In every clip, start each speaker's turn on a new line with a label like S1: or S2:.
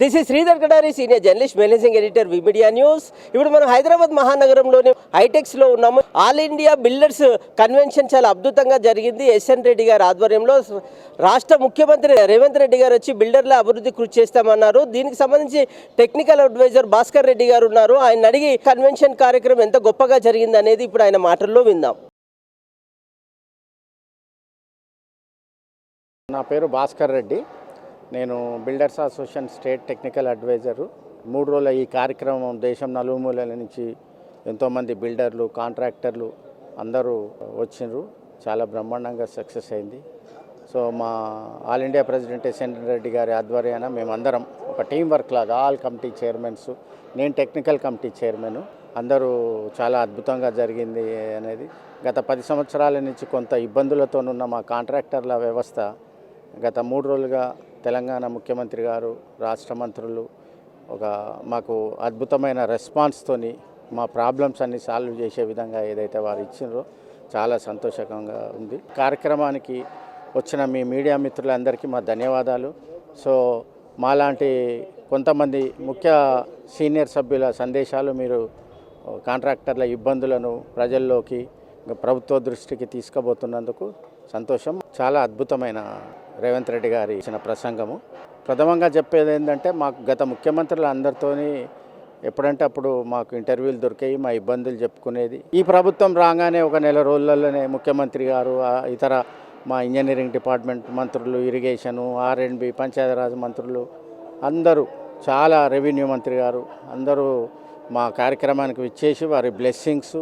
S1: This ఈ Sridhar Kadari senior journalist managing editor V media news ఇప్పుడు మనం హైదరాబాద్ మహానగరంలోని హైటెక్స్లో ఉన్నాము. ఆల్ ఇండియా బిల్డర్స్ కన్వెన్షన్ చాలా అద్భుతంగా జరిగింది. ఎస్ఎన్ రెడ్డి గారి ఆధ్వర్యంలో రాష్ట్ర ముఖ్యమంత్రి రేవంత్ రెడ్డి గారు వచ్చి బిల్డర్ల అభివృద్ధి కృషి చేస్తామన్నారు. దీనికి సంబంధించి టెక్నికల్ అడ్వైజర్ భాస్కర్ రెడ్డి గారు ఉన్నారు. ఆయన అడిగి కన్వెన్షన్ కార్యక్రమం ఎంత గొప్పగా జరిగింది అనేది ఇప్పుడు ఆయన మాటల్లో విందాం.
S2: నా పేరు భాస్కర్ రెడ్డి. నేను builders association state technical advisor. మూడు రోజుల ఈ కార్యక్రమం దేశం నలుమూలల నుంచి ఎంతోమంది బిల్డర్లు కాంట్రాక్టర్లు అందరూ వచ్చిండ్రు. చాలా బ్రహ్మాండంగా సక్సెస్ అయింది. సో మా all India president SN Reddy గారి ఆధ్వర్యాన మేమందరం ఒక టీం వర్క్ లాగా ఆల్ కమిటీ చైర్మన్స్ నేను టెక్నికల్ కమిటీ చైర్మన్. అందరూ చాలా అద్భుతంగా జరిగింది అనేది. గత పది సంవత్సరాల నుంచి కొంత ఇబ్బందులతోనున్న మా కాంట్రాక్టర్ల వ్యవస్థ గత మూడు రోజులుగా తెలంగాణ ముఖ్యమంత్రి గారు రాష్ట్ర మంత్రులు ఒక మాకు అద్భుతమైన రెస్పాన్స్తోని మా ప్రాబ్లమ్స్ అన్ని సాల్వ్ చేసే విధంగా ఏదైతే వారు ఇచ్చిండ్రో చాలా సంతోషకంగా ఉంది. కార్యక్రమానికి వచ్చిన మీ మీడియా మిత్రులందరికీ మా ధన్యవాదాలు. సో మాలాంటి కొంతమంది ముఖ్య సీనియర్ సభ్యుల సందేశాలు మీరు కాంట్రాక్టర్ల ఇబ్బందులను ప్రజల్లోకి ప్రభుత్వ దృష్టికి తీసుకుపోతున్నందుకు సంతోషం. చాలా అద్భుతమైన రేవంత్ రెడ్డి గారి ఇచ్చిన ప్రసంగము. ప్రథమంగా చెప్పేది ఏంటంటే మాకు గత ముఖ్యమంత్రులు అందరితోని ఎప్పుడంటే అప్పుడు మాకు ఇంటర్వ్యూలు దొరికాయి మా ఇబ్బందులు చెప్పుకునేది. ఈ ప్రభుత్వం రాగానే ఒక నెల రోజులలోనే ముఖ్యమంత్రి గారు ఇతర మా ఇంజనీరింగ్ డిపార్ట్మెంట్ మంత్రులు ఇరిగేషను ఆర్ఎండ్బి పంచాయతీరాజ్ మంత్రులు అందరూ చాలా రెవెన్యూ మంత్రి గారు అందరూ మా కార్యక్రమానికి విచ్చేసి వారి బ్లెస్సింగ్స్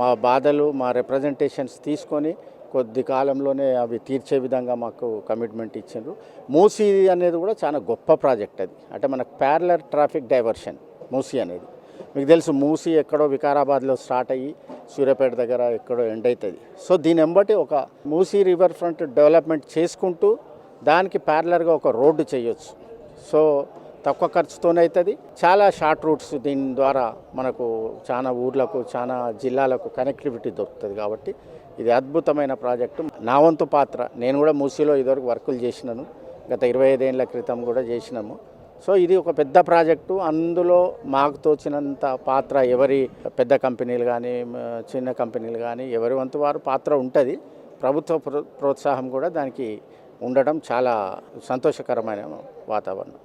S2: మా బాధలు మా రిప్రజెంటేషన్స్ తీసుకొని కొద్ది కాలంలోనే అవి తీర్చే విధంగా మాకు కమిట్మెంట్ ఇచ్చిండ్రు. మూసీ అనేది కూడా చాలా గొప్ప ప్రాజెక్ట్ అది. అంటే మనకు ప్యారలర్ ట్రాఫిక్ డైవర్షన్ మూసీ అనేది. మీకు తెలుసు మూసీ ఎక్కడో వికారాబాద్లో స్టార్ట్ అయ్యి సూర్యాపేట దగ్గర ఎక్కడో ఎండ్ అవుతుంది సో దీని వెంబటి ఒక మూసీ రివర్ ఫ్రంట్ డెవలప్మెంట్ చేసుకుంటూ దానికి ప్యారలర్గా ఒక రోడ్డు చేయొచ్చు. సో తక్కువ ఖర్చుతోనే అవుతుంది చాలా షార్ట్ రూట్స్ దీని ద్వారా మనకు చాలా ఊర్లకు చాలా జిల్లాలకు కనెక్టివిటీ దొరుకుతుంది కాబట్టి ఇది అద్భుతమైన ప్రాజెక్టు. నా వంతు పాత్ర. నేను కూడా మూసీలో ఇదివరకు వర్కులు చేసినాను. గత ఇరవై ఐదేళ్ళ క్రితం కూడా చేసినాము. సో ఇది ఒక పెద్ద ప్రాజెక్టు. అందులో మాకు తోచినంత పాత్ర ఎవరి పెద్ద కంపెనీలు కానీ చిన్న కంపెనీలు కానీ ఎవరి వంతు వారు పాత్ర ఉంటుంది. ప్రభుత్వ ప్రోత్సాహం కూడా దానికి ఉండడం చాలా సంతోషకరమైన వాతావరణం.